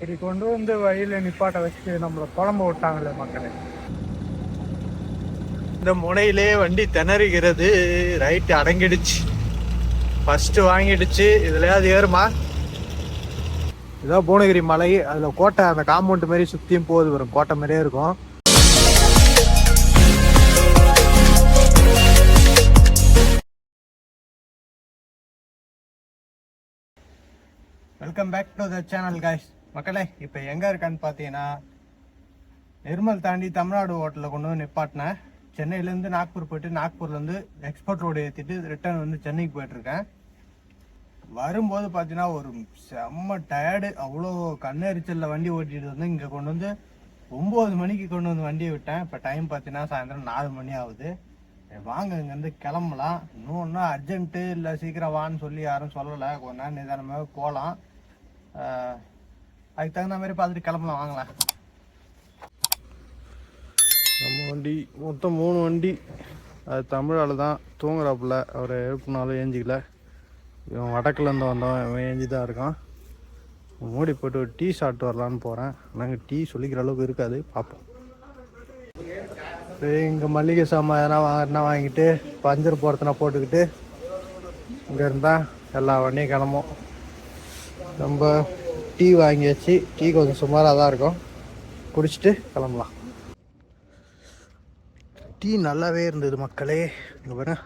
இப்படி கொண்டு வந்து வழியில நிப்பாட்ட வச்சு நம்மள குழம்பு விட்டாங்களே மக்களே. இந்த முனையிலே வண்டி திணறுகிறது. ரைட்டு அடங்கிடுச்சு. ஃபர்ஸ்ட் வாங்கிடுச்சு. இதுலயாவது ஏறுமா? இதான் புவனகிரி மலை அதுல கோட்டை அந்த காம்பவுண்ட் மாதிரி சுத்தியும் போகுது வரும் கோட்டை மாதிரியே இருக்கும். Welcome back to the channel guys. மக்களே இப்போ எங்கே இருக்கான்னு பார்த்தீங்கன்னா நிர்மல் தாண்டி தமிழ்நாடு ஹோட்டலில் கொண்டு வந்து நிப்பாட்டினேன். சென்னையிலேருந்து நாக்பூர் போயிட்டு நாக்பூர்லேருந்து எக்ஸ்போர்ட் ரோடு ஏற்றிட்டு ரிட்டர்ன் வந்து சென்னைக்கு போயிட்டுருக்கேன். வரும்போது பார்த்தீங்கன்னா ஒரு செம்ம டயர்டு அவ்வளோ கண்ணெரிச்சலில் வண்டி ஓட்டிட்டு வந்து இங்கே கொண்டு வந்து ஒம்பது மணிக்கு கொண்டு வந்து வண்டியை விட்டேன். இப்போ டைம் பார்த்தீங்கன்னா சாயந்தரம் நாலு மணி ஆகுது. வாங்க இங்கேருந்து கிளம்பலாம். இன்னும் அர்ஜென்ட்டு இல்லை சீக்கிரம் வான்னு சொல்லி யாரும் சொல்லலை. கொஞ்ச நேரம் நிதானமாக போகலாம். அதுக்கு தகுந்த மாதிரி பார்த்துட்டு கிளம்பலாம் வாங்கலாம். நம்ம வண்டி மொத்தம் மூணு வண்டி. அது தமிழால் தான் தூங்குறாப்புல. அவரை எழுப்புனாலும் ஏஞ்சிக்கல. இவன் வடக்குலேருந்து வந்தவன் இவன் ஏஞ்சி தான் இருக்கான். மூடி போட்டு ஒரு டீ சாப்பிட்டு வரலான்னு போகிறேன் நாங்கள் டீ சொல்லிக்கிற அளவுக்கு இருக்காது. பார்ப்போம். இங்கே மளிகை சாமான் எதனா வாங்கினா வாங்கிட்டு பஞ்சர் போகிறதுனா போட்டுக்கிட்டு இங்கே இருந்தால் எல்லா வண்டியும் கிளம்பும். நம்ம டீ வாங்கியாச்சு டீ கொஞ்சம் சுமாராக தான் இருக்கும். குடிச்சிட்டு கிளம்பலாம். டீ நல்லாவே இருந்தது மக்களே. இங்கே பாருங்க.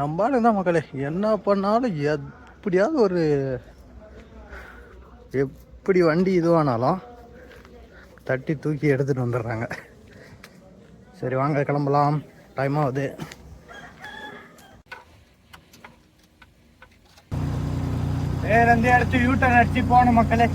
நம்பாலும் தான் மக்களே. என்ன பண்ணாலும் எப்படியாவது ஒரு எப்படி வண்டி இதுவானாலும் தட்டி தூக்கி எடுத்துகிட்டு வந்துடுறாங்க. சரி வாங்க கிளம்பலாம். டைம் ஆகுது. வேற எந்த இடத்து யூட்டன் அடிச்சு போன மக்களே.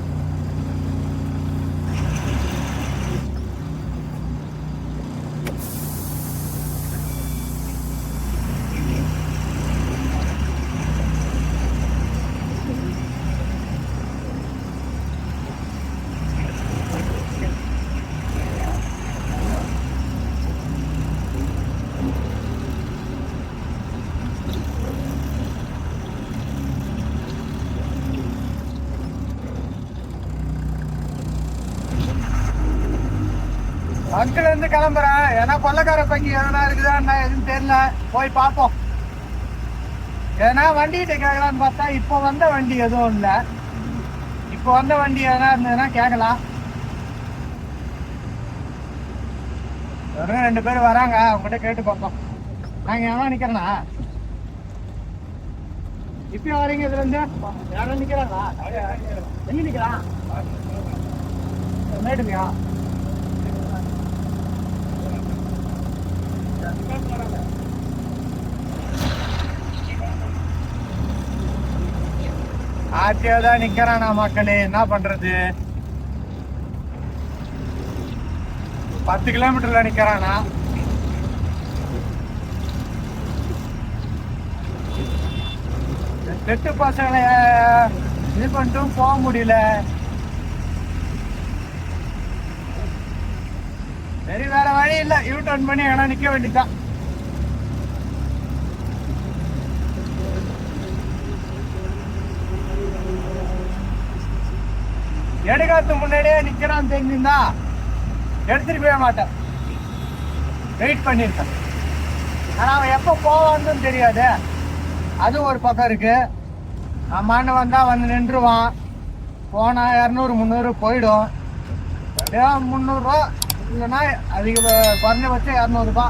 பஸ்ல இருந்து கிளம்புறேன். ஏன்னா கொள்ளக்கார பங்கி எதனா இருக்குதா எதுவும் தெரியல. போய் பார்ப்போம். ஏன்னா வண்டிகிட்ட கேட்கலான்னு பார்த்தா இப்போ வந்த வண்டி எதுவும் இல்லை. இப்போ வந்த வண்டி எதனா இருந்ததுன்னா கேட்கலாம் வெறும் ரெண்டு பேர் வராங்க. அவங்ககிட்ட கேட்டு பார்ப்போம். நாங்கள் எவனா நிற்கிறேண்ணா இப்பயும் வரீங்க இதுல இருந்து? யாரும் நிற்கிறாங்களா எங்க நிற்கிறான் மேட்டுமையா ஆர்டிஓ தான் நிக்கிறானா மக்களே? என்ன பண்றது? பத்து கிலோமீட்டர்ல நிக்கிறானா? செட்டு பசங்களை இது பண்ணிட்டும் போக முடியல. சரி வேற வழி இல்ல. யூ டர்ன் பண்ணி எங்கன்னா நிக்க வேண்டியதான் எடுக்காத்து முன்னாடியே நிக்கிறான் தெரிஞ்சிருந்தா எடுத்துட்டு போய மாட்டேன். வெயிட் பண்ணியிருக்கேன் ஆனால் அவன் எப்போ போவான்னு தெரியாது. அது ஒரு பக்கம் இருக்கு. நம்ம அண்ணன் வந்தால் வந்து நின்றுவான். போனால் இரநூறு முந்நூறு போயிடும். முந்நூறுரூவா இல்லைன்னா அதிக குறைஞ்சபட்சம் இரநூறுபா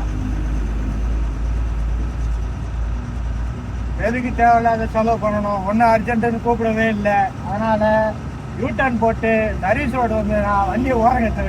எதுக்கு தேவையில்லாத செலவு பண்ணணும்? ஒன்றும் அர்ஜென்ட்டுன்னு கூப்பிடவே இல்லை. அதனால யூ டர்ன் போட்டு சர்வீஸ் ரோடு வந்து நான் வண்டியை ஓரம் கட்ட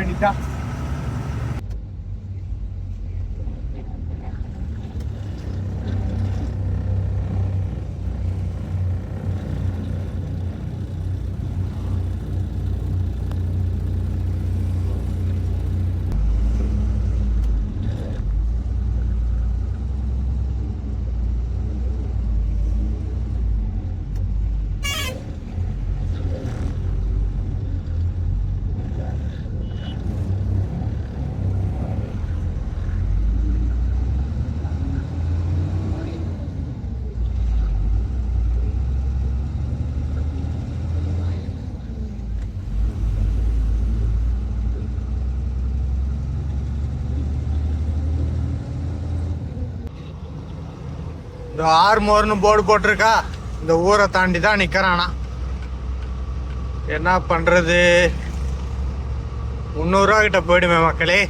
ஆர்மோர்னு ஆறுமோர்னு போர்டு போட்டிருக்கா? இந்த ஊரை தாண்டி தான் நிற்கிறானா என்ன பண்ணுறது முந்நூறுரூவா கிட்ட போயிடுமே மக்களே.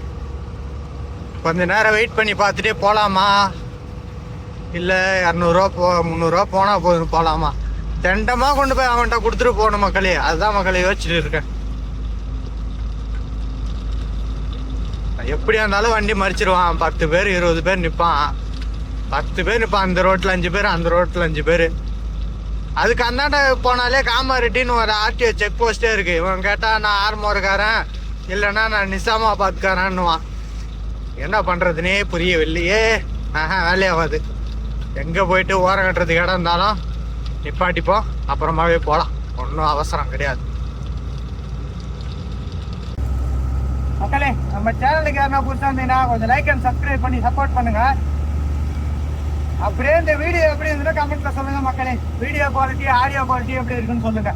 கொஞ்ச நேரம் வெயிட் பண்ணி பார்த்துட்டே போகலாமா இல்லை இரநூறுவா போ முந்நூறுரூவா போனால் போதும் போகலாமா தெண்டமாக கொண்டு போய் அவன்கிட்ட கொடுத்துட்டு போகணும் மக்களே. அதுதான் மக்களே யோசிச்சுட்டு இருக்கேன். எப்படியா இருந்தாலும் வண்டி மறிச்சிருவான். பத்து பேர் இருபது பேர் நிற்பான் பத்து பேர் இப்போ அந்த ரோட்டில் அஞ்சு பேர் அந்த ரோட்டில் அஞ்சு பேர். அதுக்கு அந்தாண்ட போனாலே காமாரெட்டின்னு ஒரு ஆர்டிஓ செக் போஸ்ட்டே இருக்குது இவன் கேட்டால் நான் ஆர்மோருக்காரன் இல்லைன்னா நான் நிசாமாபாத்காரன்னுவான். என்ன பண்ணுறதுனே புரியவில்லையே. ஆஹா வேலையாகாது எங்கே போயிட்டு ஓரம் கட்டுறதுக்கு இடம் இருந்தாலும் நிப்பாட்டிப்போம் அப்புறமாவே போகலாம் ஒன்றும் அவசரம் கிடையாது. மக்களே நம்ம சேனலுக்கு யாரா புதுசாக இருந்தீங்கன்னா கொஞ்சம் லைக் அண்ட் சப்ஸ்கிரைப் பண்ணி சப்போர்ட் பண்ணுங்கள் அப்படியே இந்த வீடியோ எப்படி இருந்துட்டு கமெண்ட்ல சொல்லுங்க மக்களே. வீடியோ குவாலிட்டி ஆடியோ குவாலிட்டி எப்படி இருக்குன்னு சொல்லுங்க.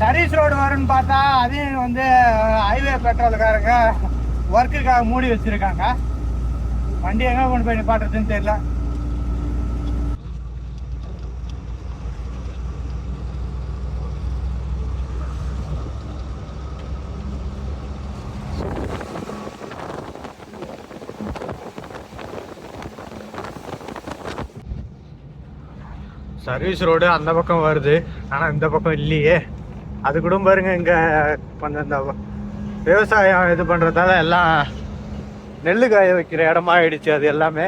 சர்வீஸ் ரோடு வரும்னு பார்த்தா அதையும் வந்து ஹைவே பெட்ரோலுக்காரங்க ஒர்க்குக்காக மூடி வச்சிருக்காங்க. வண்டி எங்க கொண்டு போய் நிப்பாட்டுறதுன்னு தெரியல. சர்வீஸ் ரோடு அந்த பக்கம் வருது. ஆனால் இந்த பக்கம் இல்லையே. அது கூட பாருங்க இங்கே கொஞ்சம் இந்த விவசாயம் இது பண்ணுறதால எல்லாம் நெல்லு காய வைக்கிற இடமா ஆயிடுச்சு அது எல்லாமே.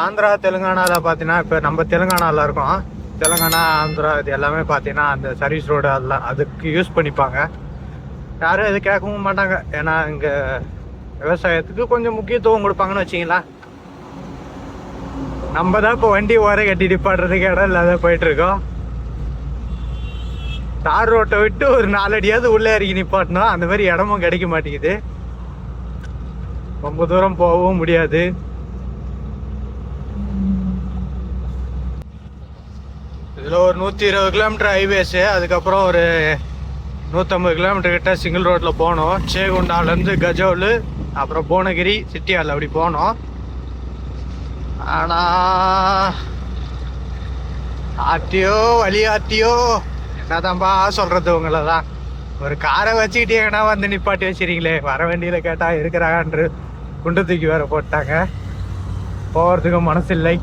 ஆந்திரா தெலுங்கானாவில் பார்த்தீங்கன்னா இப்போ நம்ம தெலுங்கானாவில் இருக்கோம். தெலுங்கானா ஆந்திரா இது எல்லாமே பார்த்தீங்கன்னா அந்த சர்வீஸ் ரோடு அதெல்லாம் அதுக்கு யூஸ் பண்ணிப்பாங்க. யாரும் இது கேட்கவும் மாட்டாங்க. ஏன்னா இங்கே விவசாயத்துக்கு கொஞ்சம் முக்கியத்துவம் கொடுப்பாங்கன்னு வச்சிங்களேன் நம்ம தான் இப்போ வண்டி ஓர கட்டி நிப்பாடுறதுக்கு இடம் இல்லாத போயிட்டுருக்கோம். தார் ரோட்டை விட்டு ஒரு நாலடியாவது உள்ளே இறங்கி நிப்பாட்டினா அந்த மாதிரி இடமும் கிடைக்க மாட்டேங்குது. ரொம்ப தூரம் போகவும் முடியாது. இதில் ஒரு நூற்றி இருபது கிலோமீட்டர் ஹைவேஸு அதுக்கப்புறம் ஒரு நூற்றம்பது கிலோமீட்டர் கிட்ட சிங்கிள் ரோட்டில் போனோம் சேகுண்டாலேருந்து கஜோலு அப்புறம் புவனகிரி சிட்டியால் அப்படி போனோம். ஆனால் ஆத்தியோ வழி ஆட்டியோ என்னதான்பா சொல்கிறது உங்களை தான் ஒரு காரை வச்சுக்கிட்டே எங்கன்னா வந்து நிப்பாட்டி வச்சுருங்களே வர வேண்டியதில் கேட்டால் இருக்கிறாங்கன்று குண்டு தூக்கி வேற போட்டாங்க. போகிறதுக்கும் மனசில்லை.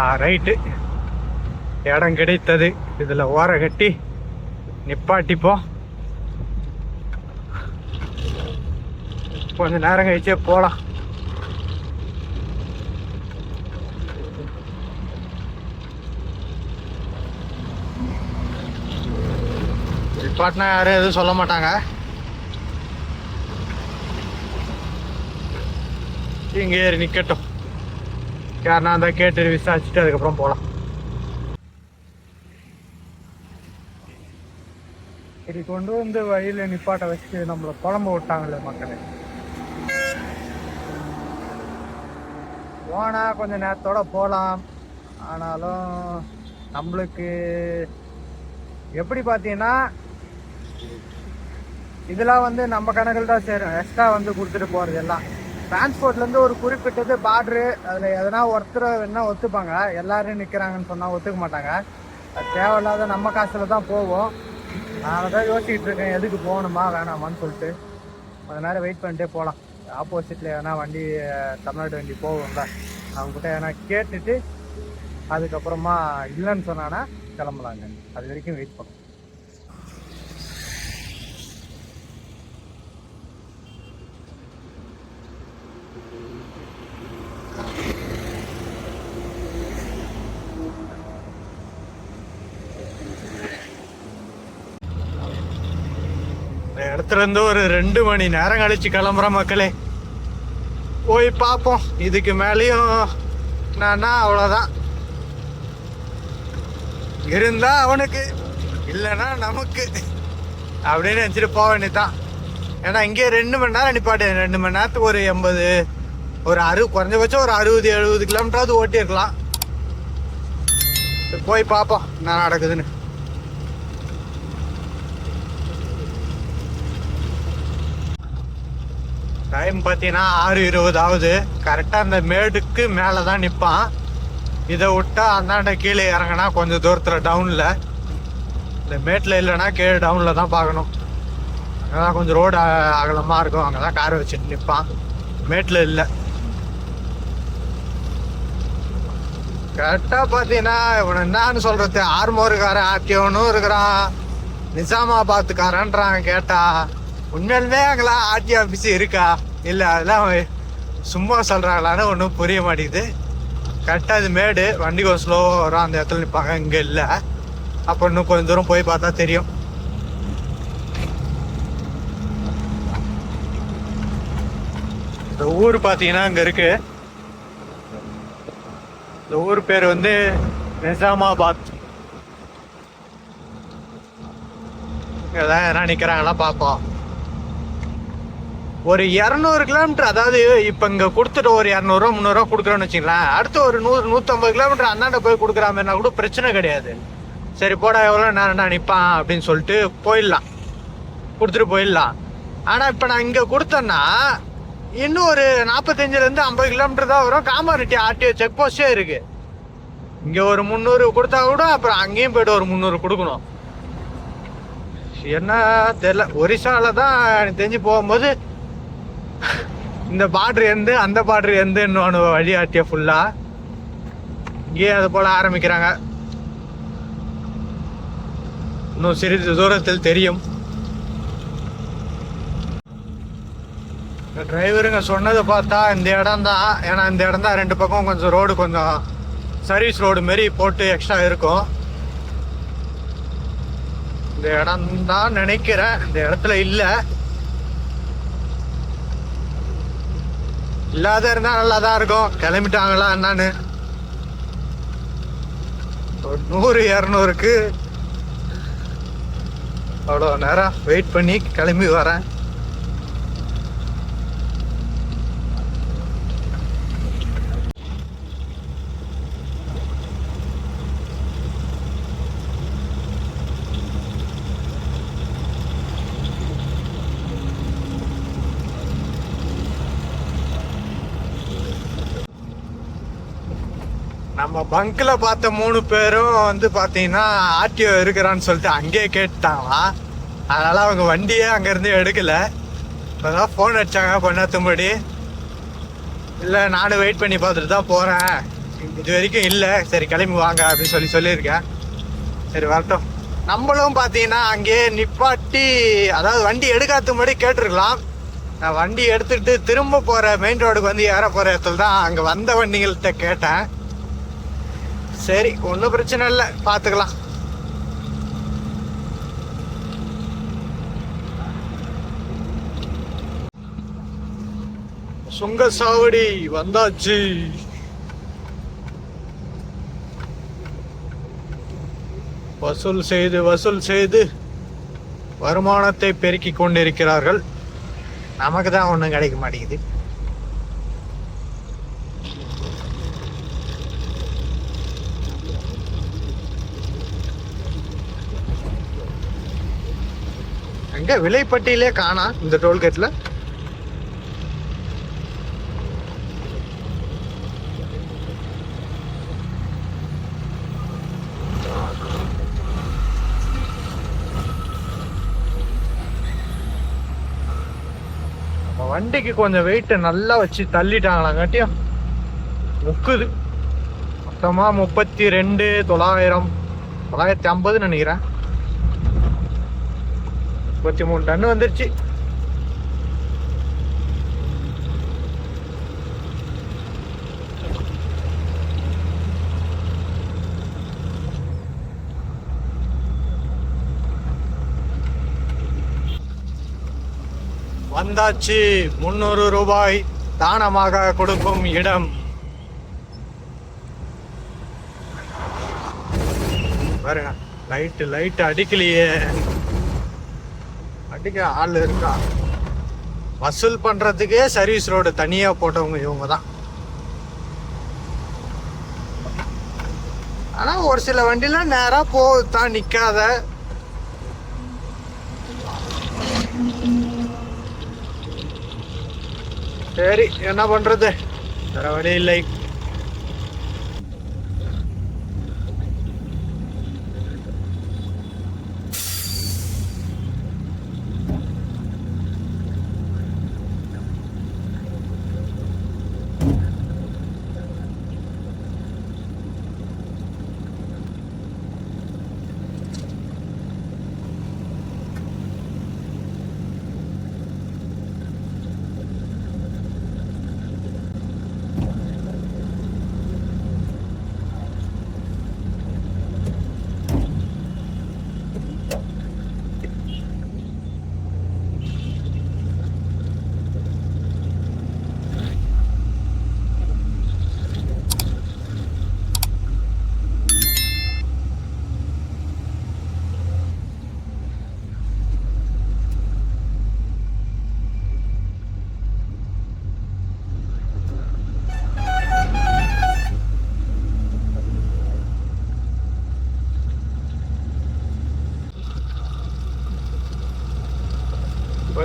ஆ ரைட்டு இடம் கிடைத்தது. இதில் ஓர கட்டி நிப்பாட்டிப்போம். கொஞ்ச நேரம் கழிச்சே போகலாம் நிப்பாட்டினா யாரும் எதுவும் சொல்ல மாட்டாங்க. இங்கே ஏறி நிற்கட்டும் யாருனா இருந்தால் கேட்டு விசாரிச்சுட்டு அதுக்கப்புறம் போகலாம் இப்படி கொண்டு வந்து வழியில் நிப்பாட்ட வச்சு நம்மளை குழம்பு விட்டாங்கல்ல மக்களே. போனால் கொஞ்சம் நேரத்தோட போகலாம் ஆனாலும் நம்மளுக்கு எப்படி பார்த்தீங்கன்னா இதெல்லாம் வந்து நம்ம கணக்கில் தான் சேரும். எக்ஸ்ட்ரா வந்து கொடுத்துட்டு போகிறது எல்லாம். டிரான்ஸ்போர்ட்லேருந்து ஒரு குறிப்பிட்டது பார்ட்ரு அதில் எதனா ஒருத்தர் வேணால் ஒத்துப்பாங்க. எல்லாரும் நிற்கிறாங்கன்னு சொன்னால் ஒத்துக்க மாட்டாங்க. அது தேவையில்லாத நம்ம காசில் தான் போவோம். நான் தான் யோசிச்சுட்டு இருக்கேன் எதுக்கு போகணுமா வேணாமான்னு சொல்லிட்டு. கொஞ்ச நேரம் வெயிட் பண்ணிட்டே போகலாம் ஆப்போசிட்டில் எதனா வண்டி தமிழ்நாடு வண்டி போகும்ல அவங்ககிட்ட எதனா கேட்டுட்டு அதுக்கப்புறமா இல்லைன்னு சொன்னானா கிளம்பலாங்க. அது வரைக்கும் வெயிட் பண்ணுவோம். இந்த இருந்து ஒரு ரெண்டு மணி நேரம் கழிச்சு கிளம்புற மக்களே. போய் பார்ப்போம். இதுக்கு மேலேயும் நானா அவ்வளோதான் இருந்தா அவனுக்கு இல்லைன்னா நமக்கு அப்படின்னு நினச்சிட்டு போக வேண்டியதான் ஏன்னா இங்கே ரெண்டு மணி நேரம் நிப்பாட்டு. ரெண்டு மணி நேரத்துக்கு ஒரு எண்பது ஒரு அறு குறைஞ்சபட்சம் ஒரு அறுபது எழுபது கிலோமீட்டராவது ஓட்டியிருக்கலாம். போய் பார்ப்போம். என்ன நடக்குதுன்னு. டைம் பார்த்தீங்கன்னா ஆறு இருபது ஆகுது. கரெக்டாக அந்த மேடுக்கு மேலே தான் நிற்பான் இதை விட்டா அந்தாண்ட கீழே இறங்கினா கொஞ்சம் தூரத்தில் டவுனில் இந்த மேட்டில் இல்லைன்னா கீழே டவுனில் தான் பார்க்கணும். அங்கே தான் கொஞ்சம் ரோடு அகலமாக இருக்கும். அங்கே தான் காரை வச்சுட்டு நிற்பான் மேட்டில் இல்லை. கரெக்டாக பார்த்தீங்கன்னா இவன் என்னன்னு சொல்கிறது ஆர்மோருக்காரன் ஆர்டிஓனும் இருக்கிறான். நிசாமாபாத்துக்காரன்றான் கேட்டா. உண்மையிலுமே அங்கெல்லாம் ஆர்டி ஆஃபீஸ் இருக்கா? இல்லை அதெல்லாம் சும்மா சொல்கிறாங்களான்னு ஒன்றும் புரிய மாட்டேங்குது. கரெக்டாக இது மேடு வண்டி கொஞ்சம் ஸ்லோவாக வரும். அந்த இடத்துல நிற்பாங்க இங்கே இல்லை. அப்போ இன்னும் கொஞ்சம் தூரம் போய் பார்த்தா தெரியும். இந்த ஊர் பார்த்தீங்கன்னா இங்கே இருக்கு. இந்த ஊர் பேர் வந்து நிசாமாபாத். இங்கதான் யாரா நிற்கிறாங்களா பார்ப்போம். ஒரு இரநூறு கிலோமீட்டர் அதாவது இப்போ இங்கே கொடுத்துட்டு ஒரு இரநூறுவா முந்நூறுவா கொடுக்குறோன்னு வச்சுங்களேன் அடுத்து ஒரு நூறு நூற்றம்பது கிலோமீட்டர் அந்தாண்ட போய் கொடுக்குற மாதிரினா கூட பிரச்சனை கிடையாது. சரி போடா எவ்வளோ நேரம்டா நிற்பான் அப்படின்னு சொல்லிட்டு போயிடலாம். கொடுத்துட்டு போயிடலாம். ஆனால் இப்போ நான் இங்கே கொடுத்தேன்னா இன்னும் ஒரு நாற்பத்தஞ்சிலேருந்து ஐம்பது கிலோமீட்டர் தான் வரும். காமாரெட்டி ஆர்டிஓ செக் போஸ்டே இருக்குது இங்கே ஒரு முந்நூறு கொடுத்தா கூட அப்புறம் அங்கேயும் போய்ட்டு ஒரு முந்நூறு கொடுக்கணும். என்ன தெரில ஒரிசாவில் தான் எனக்கு தெரிஞ்சு போகும்போது இந்த பார்டர் எந்த அந்த பார்டர் இன்னொன்று வழியாட்டிய ஃபுல்லா இங்கேயே அது போல ஆரம்பிக்கிறாங்க. இன்னும் சிறிது தூரத்தில் தெரியும். டிரைவருங்க சொன்னதை பார்த்தா இந்த இடம் தான். ஏன்னா இந்த இடம் தான் ரெண்டு பக்கம் கொஞ்சம் ரோடு கொஞ்சம் சர்வீஸ் ரோடு மாரி போட்டு எக்ஸ்ட்ரா இருக்கும். இந்த இடம் தான் நினைக்கிறேன். இந்த இடத்துல இல்லை. இல்லாத இருந்தா நல்லா தான் இருக்கும். கிளம்பிட்டாங்களா என்னான்னு? ஒரு நூறு இரநூறுக்கு. அவ்வளோ நேரம் வெயிட் பண்ணி கிளம்பி வரேன். நம்ம பங்க்கில் பார்த்த மூணு பேரும் வந்து பார்த்தீங்கன்னா ஆர்டிஓ இருக்கிறான்னு சொல்லிட்டு அங்கேயே கேட்டாங்களாம் அதனால் அவங்க வண்டியே அங்கேருந்து எடுக்கல. இப்போதான் ஃபோன் அடிச்சாங்க பண்ணாத்தும்படி இல்லை நானும் வெயிட் பண்ணி பார்த்துட்டு தான் போகிறேன் இது வரைக்கும் இல்லை. சரி கிளம்பி வாங்க அப்படின்னு சொல்லி சொல்லியிருக்கேன். சரி வரட்டும். நம்மளும் பார்த்தீங்கன்னா அங்கேயே நிப்பாட்டி அதாவது வண்டி எடுக்காத முன்னாடி கேட்டிருக்கலாம். நான் வண்டி எடுத்துகிட்டு திரும்ப போகிற மெயின் ரோடுக்கு வந்து ஏற போகிற இடத்துல தான் அங்கே வந்த வண்டிகள்கிட்ட கேட்டேன். சரி ஒன்றும் பிரச்சனை இல்லை. பார்த்துக்கலாம் சுங்க சாவடி வந்தாச்சு. வசூல் செய்து வசூல் செய்து வருமானத்தை பெருக்கிக் கொண்டிருக்கிறார்கள். நமக்கு தான் ஒன்றும் கிடைக்க மாட்டேங்குது. எங்க? விலைப்பட்டியலே காணா இந்த டோல்கேட்ல. வண்டிக்கு கொஞ்சம் வெயிட்டை நல்லா வச்சு தள்ளிட்டாங்களாங்காட்டியும் முக்குது. மொத்தமா முப்பத்தி ரெண்டு தொள்ளாயிரம் தொள்ளாயிரத்தி ஐம்பதுன்னு நினைக்கிறேன். முப்பத்தி மூணு டன் வந்துருச்சு. வந்தாச்சு முந்நூறு ரூபாய். தானமாக கொடுக்கும் இடம். பாருங்க லைட்டு லைட் அடிக்கலையே. அடிக்க ஆள் இருக்கா? வசூல் பண்றதுக்கே சர்வீஸ் ரோடு தனியா போட்டவங்க இவங்க தான் ஆனா ஒரு சில வண்டிலாம் நேரா போதான் நிக்காத. சரி என்ன பண்றது? வேற வழி இல்லை.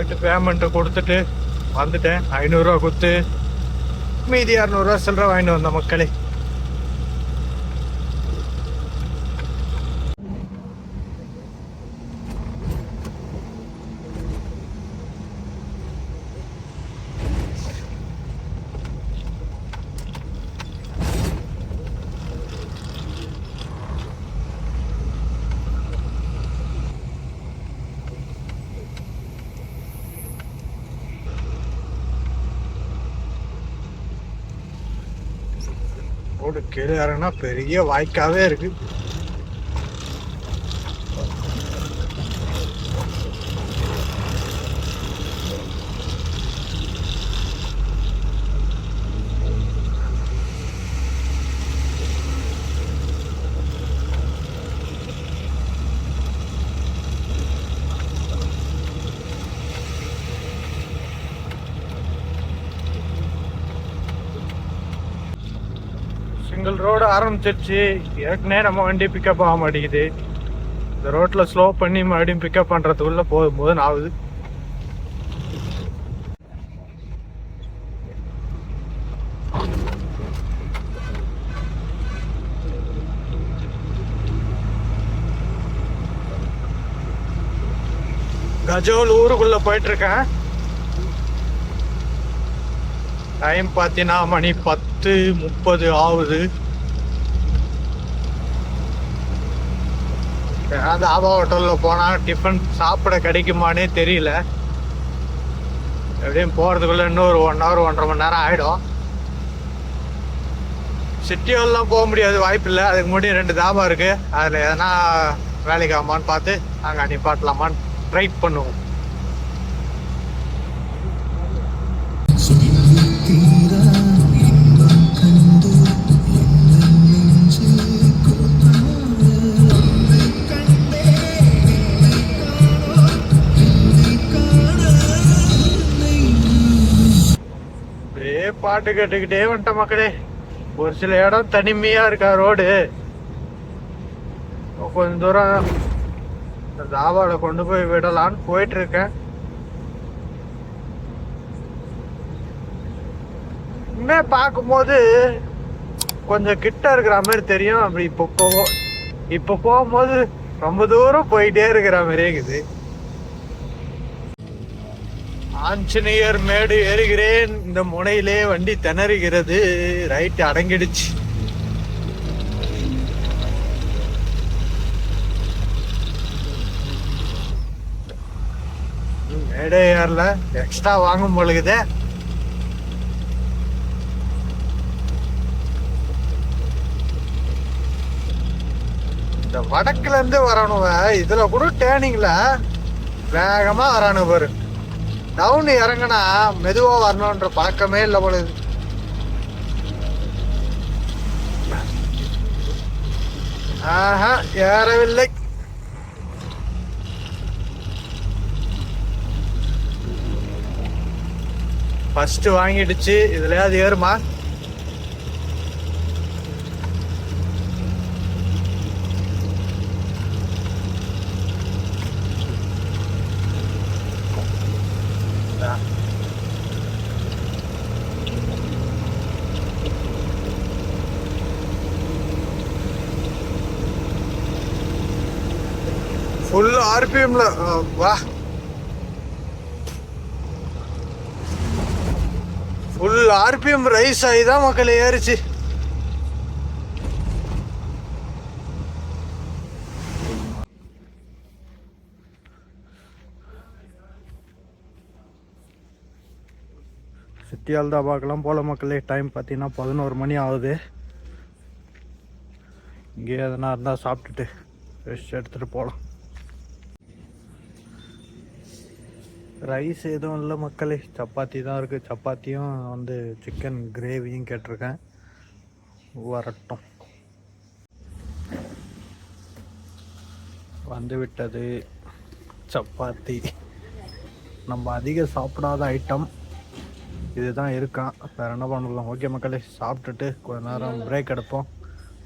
போயிட்டு பேமெண்ட்டை கொடுத்துட்டு வந்துட்டேன். ஐநூறுரூவா கொடுத்து மீதி இரநூறுவா சில்லற வாங்கிட்டு வந்த மக்களே. ரோடு கீழே இறங்கினா பெரிய வாய்க்காவே இருக்கு. முதல் ரோடு ஆரம்பிச்சிருச்சு. ஏற்கனவே நம்ம வண்டி பிக்கப் ஆக மாட்டேங்குது. இந்த ரோட்டில் ஸ்லோ பண்ணி மறுபடியும் பிக்கப் பண்றதுக்குள்ள போதும் போதும் ஆகுது கஜோல் ஊருக்குள்ளே போயிட்டுருக்கேன் இருக்கேன் டைம் பார்த்தீங்கன்னா மணி பத்து முப்பது ஆகுது. ஏதாவது ஆபா ஹோட்டலில் போனால் டிஃபன் சாப்பிட கிடைக்குமானே தெரியல. எப்படியும் போகிறதுக்குள்ள இன்னொரு ஒன் ஹவர் ஒன்றரை மணி நேரம் ஆகிடும் சிட்டியோலாம் போக முடியாது வாய்ப்பு இல்லை. அதுக்கு முன்னாடி ரெண்டு தாபா இருக்குது அதில் எதனா வேலைக்கு ஆகுமான்னு பார்த்து அங்கே நிப்பாட்டலாமான்னு ட்ரை பண்ணுவோம். பாட்டு கேட்டுக்கிட்டே வந்துட்ட மக்களே. ஒரு சில இடம் தனிமையா இருக்கா ரோடு? கொஞ்ச தூரம் இந்த தாபால கொண்டு போய் விடலான்னு போயிட்டு இருக்கேன் இனிமே பார்க்கும்போது கொஞ்சம் கிட்ட இருக்கிற மாதிரி தெரியும். அப்படி இப்போ போவோம் இப்போ போகும்போது ரொம்ப தூரம் போயிட்டே இருக்கிற மாதிரியே இருக்குது. ஆஞ்சநேயர் மேடு ஏறுகிறேன். இந்த முனையிலே வண்டி திணறுகிறது. ரைட் அடங்கிடுச்சு. மேடே ஏறல. எக்ஸ்ட்ரா வாங்கும் பொழுகுதே இந்த வடக்குல இருந்து வரணுவ இதுல கூட டேர்னிங்ல வேகமா வரானு பாரு டவுன் இறங்கினா மெதுவா வரணுன்ற பழக்கமே இல்லை பொழுது ஆஹா ஏறவில்லை. ஃபர்ஸ்ட் வாங்கிடுச்சு. இதுலயாவது ஏறுமா? ஃபுல் ஆர்பிஎம்ல வா. ஃபுல் ஆர்பிஎம் ரைஸ் ஆகி தான் மக்கள் ஏறிச்சு. சிட்டியால் தான் பார்க்கலாம். போல மக்களே. டைம் பார்த்தீங்கன்னா பதினோரு மணி ஆகுது. இங்கே எதனா இருந்தால் சாப்பிட்டுட்டு ரெஸ்ட் எடுத்துகிட்டு போகலாம் ரைஸ் எதுவும் இல்லை மக்களே. சப்பாத்தி தான் இருக்குது சப்பாத்தியும் வந்து சிக்கன் கிரேவியும் கேட்டிருக்கேன். வரட்டும். வந்து விட்டது சப்பாத்தி. நம்ம அதிகம் சாப்பிடாத ஐட்டம் இதுதான் இருக்கான் வேறு என்ன பண்ணலாம்? ஓகே மக்களே சாப்பிட்டுட்டு கொஞ்ச நேரம் பிரேக் எடுப்போம்.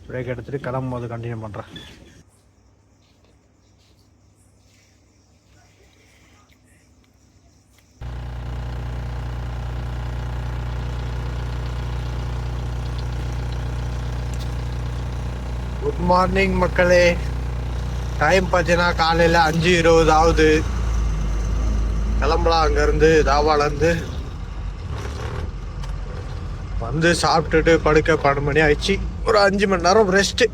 பிரேக் எடுத்துகிட்டு கிளம்பும் போது கண்டினியூ பண்ணுறேன் குட் மார்னிங் மக்களே. டைம் பார்த்தீங்கன்னா காலையில் அஞ்சு இருபது ஆகுது. கிளம்பலாம் அங்கேருந்து தாவாலேருந்து வந்து சாப்பிட்டுட்டு படுக்க பன்னெண்டு மணி ஆயிடுச்சு. ஒரு அஞ்சு மணி நேரம் ரெஸ்ட்டு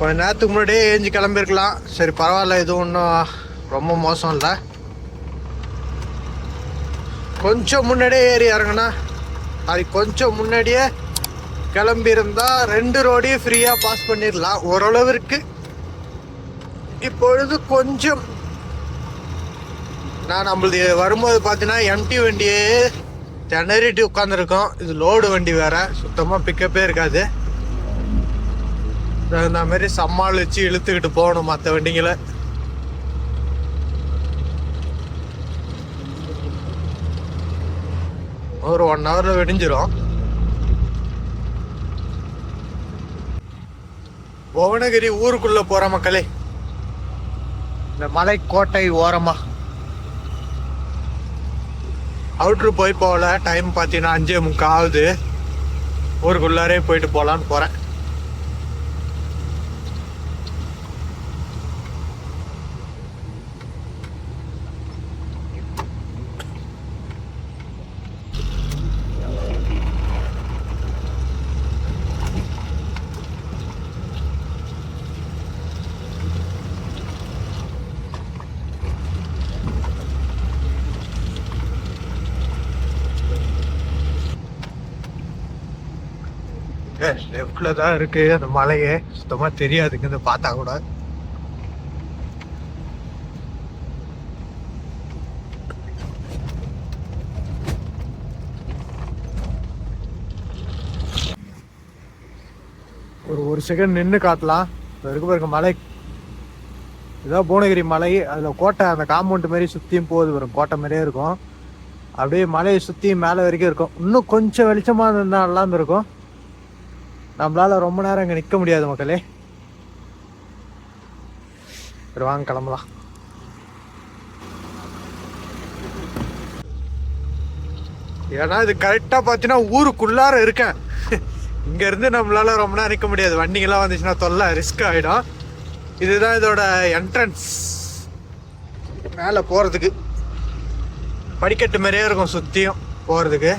கொஞ்ச நேரத்துக்கு முன்னாடியே ஏஞ்சி கிளம்பிருக்கலாம். சரி பரவாயில்ல எதுவும் ஒன்றும் ரொம்ப மோசம் இல்லை. கொஞ்சம் முன்னாடியே ஏறி இறங்குனா அது கொஞ்சம் முன்னாடியே கிளம்பியிருந்தா ரெண்டு ரோடையும் ஃப்ரீயாக பாஸ் பண்ணிடலாம். ஓரளவிற்கு. இப்பொழுது கொஞ்சம் நான் நம்மளது வரும்போது பார்த்தீங்கன்னா எம்டி வண்டியே திணறிட்டு உட்காந்துருக்கோம் இது லோடு வண்டி வேற. சுத்தமாக பிக்கப்பே இருக்காது. இந்த மாதிரி சமாளித்து இழுத்துக்கிட்டு போகணும் மற்ற வண்டிங்களை ஒரு ஒன் ஹவரில் வெடிஞ்சிரும். புவனகிரி ஊருக்குள்ள போற மக்களே இந்த மலை கோட்டை ஓரமா. அவுட்ரு போய் போகல டைம் பார்த்தீங்கன்னா அஞ்சே முக்கால் ஆகுது. ஊருக்குள்ளாரே போயிட்டு போகலான்னு போகிறேன் லெஃப்டில் தான் இருக்குது அந்த மலையே. சுத்தமாக தெரியாதுங்க பார்த்தா கூட. ஒரு ஒரு செகண்ட் நின்று காட்டலாம். இப்போ இருக்க பாருங்க மலை. இதான் புவனகிரி மலை அதில் கோட்டை அந்த காம்பவுண்ட் மாரி சுற்றியும் போகுது வரும் கோட்டை மாதிரியே இருக்கும். அப்படியே மலையை சுற்றியும் மேலே வரைக்கும் இருக்கும். இன்னும் கொஞ்சம் வெளிச்சமாக இருந்தால் நல்லா இருந்திருக்கும். நம்மளால ரொம்ப நேரம் இங்கே நிற்க முடியாது மக்களே. சரி வாங்க கிளம்பலாம். ஏன்னா இது கரெக்டாக பார்த்தீங்கன்னா ஊருக்குள்ளார இருக்கேன். இங்கேருந்து நம்மளால ரொம்ப நேரம் நிற்க முடியாது. வண்டிங்கெல்லாம் வந்துச்சுன்னா தொல்லை ரிஸ்க் ஆகிடும் இதுதான் இதோட என்ட்ரன்ஸ் மேலே போகிறதுக்கு படிக்கட்டு மாதிரியே இருக்கும் சுற்றியும் போகிறதுக்கு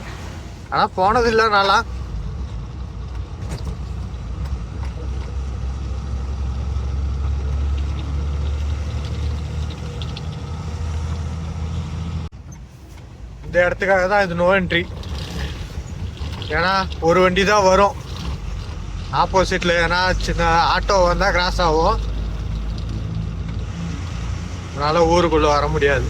ஆனால் போனதில்லை நல்லா இந்த இடத்துக்காக தான் இது நோ என்ட்ரி ஏன்னா ஒரு வண்டி தான் வரும். ஆப்போசிட்டில் ஏன்னா சின்ன ஆட்டோ வந்தால் கிராஸ் ஆகும். அதனால் ஊருக்குள்ளே வர முடியாது.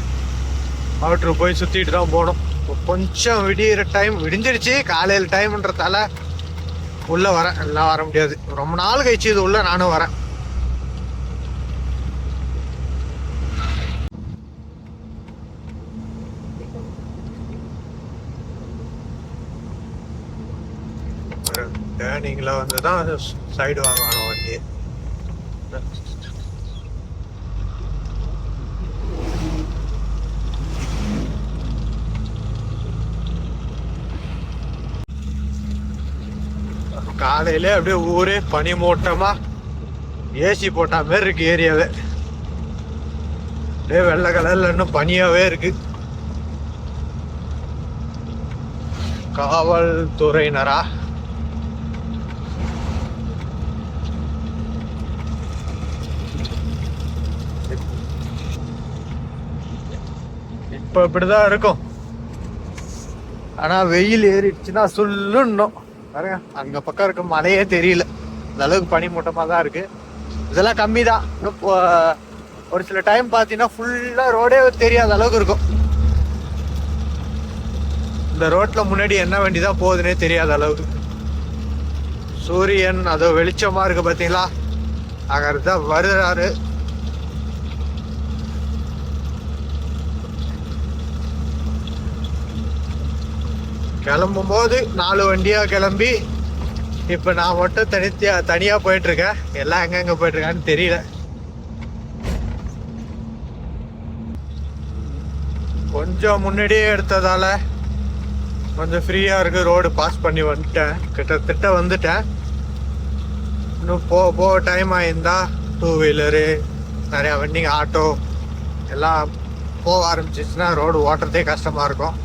அவுட்ரு போய் சுற்றிட்டு தான் போகணும். கொஞ்சம் விடியிற டைம் விடிஞ்சிருச்சு. காலையில் டைம்ன்றதால உள்ளே வரேன் எல்லாம் வர முடியாது. ரொம்ப நாள் கழிச்சு இது உள்ளே நானும் வரேன். டேர்னிங்கில் வந்து தான் சைடு வாங்கணும் வண்டி. காலையிலே அப்படியே ஊரே பனி மூட்டமா ஏசி போட்டா மாதிரி இருக்கு ஏரியாவே. அப்படியே வெள்ளை கலர்ல இன்னும் பனியாவே இருக்கு. காவல்துறையினரா? இப்போ இப்படிதான் இருக்கும். ஆனால் வெயில் ஏறிடுச்சுன்னா சொல்லுன்னும் பாருங்க அங்கே பக்கம் இருக்க மலையே தெரியல. இந்த அளவுக்கு பனி மூட்டமாக தான் இருக்கு. இதெல்லாம் கம்மி தான் இன்னும் ஒரு சில டைம் பார்த்தீங்கன்னா ஃபுல்லாக ரோடே தெரியாத அளவுக்கு இருக்கும். இந்த ரோட்டில் முன்னாடி என்ன வண்டி தான் போகுதுன்னே தெரியாத அளவுக்கு. சூரியன் அதோ வெளிச்சமாக இருக்கு பார்த்தீங்களா? அங்கே தான் வருகிறாரு. போது நாலு வண்டியாக கிளம்பி இப்போ நான் மட்டும் தனித்தியாக தனியாக போயிட்டுருக்கேன். எல்லாம் எங்கெங்கே போயிட்டுருக்கான்னு தெரியல. கொஞ்சம் முன்னாடியே எடுத்ததால் கொஞ்சம் ஃப்ரீயாக இருக்குது ரோடு பாஸ் பண்ணி வந்துட்டேன். கிட்டத்தட்ட வந்துட்டேன். இன்னும் போ போக டைம் ஆகிருந்தா டூ வீலரு நிறையா வண்டிங்க ஆட்டோ எல்லாம் போக ஆரம்பிச்சிச்சுன்னா ரோடு ஓட்டுறதே கஷ்டமாக இருக்கும்.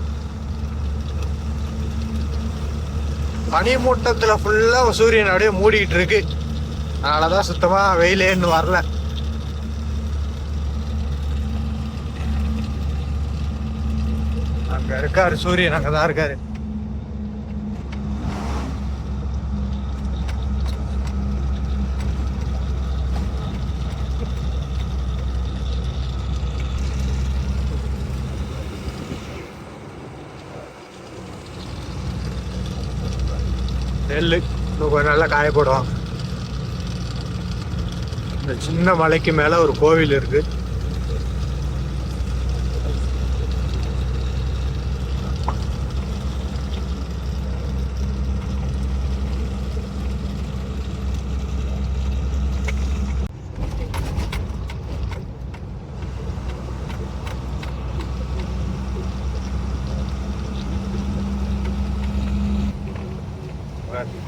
பனி ஃபுல்லாக சூரியன் அப்படியே மூடிக்கிட்டு இருக்கு. அதனால தான் சுத்தமாக வெயிலேன்னு வரல. அங்கே இருக்காரு சூரியன் அங்கே தான் இருக்காரு. நெல் இன்னும் கொஞ்சம் நல்லா காயப்படும் இந்த சின்ன மலைக்கு மேலே ஒரு கோவில் இருக்குது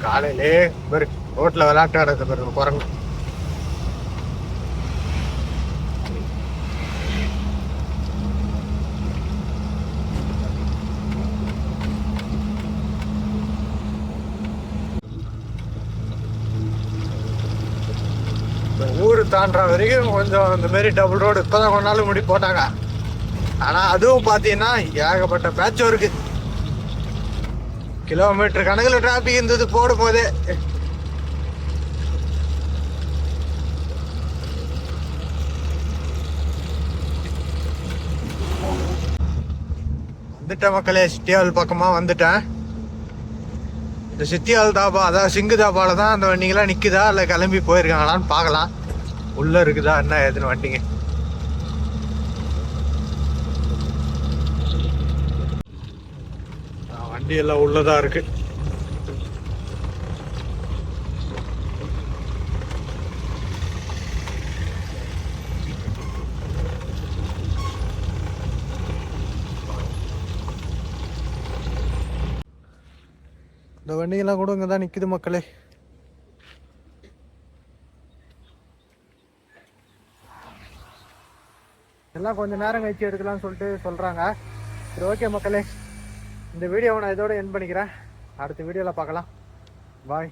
காலையிலே பாரு ரோட்ல விளையாட்டு ஆடுறது பாருங்க குரங்கு. இந்த ஊரு தாண்டுற வரைக்கும் கொஞ்சம் இந்த மாதிரி டபுள் ரோடு இப்பதான் கொஞ்ச நாள் முடி போட்டாங்க. ஆனா அதுவும் பாத்தீங்கன்னா ஏகப்பட்ட பேச்சும் இருக்கு. கிலோமீட்டர் கணக்கில் டிராஃபிக் இருந்தது போடும் போதே. வந்துட்டேன் மக்களே சித்தியாவில் பக்கமாக வந்துட்டேன். இந்த சித்தியால் தாபா அதாவது சிங்கு தாபாவில் தான் அந்த வண்டிங்கெல்லாம் நிற்குதா இல்லை கிளம்பி போயிருக்காங்களான்னு பார்க்கலாம். உள்ளே இருக்குதா? என்ன ஏதுன்னு வண்டிங்க ஆ, வண்டி எல்லாம் உள்ளதா இருக்கு. இந்த வண்டியெல்லாம் கூட இங்கே தான் நிற்குது மக்களே. எல்லாம் கொஞ்சம் நேரம் கழிச்சு எடுக்கலாம்னு சொல்லிட்டு சொல்கிறாங்க சரி ஓகே மக்களே. இந்த வீடியோவை நான் இதோட என் பண்ணிக்கிறேன். அடுத்த வீடியோவில் பார்க்கலாம். பாய்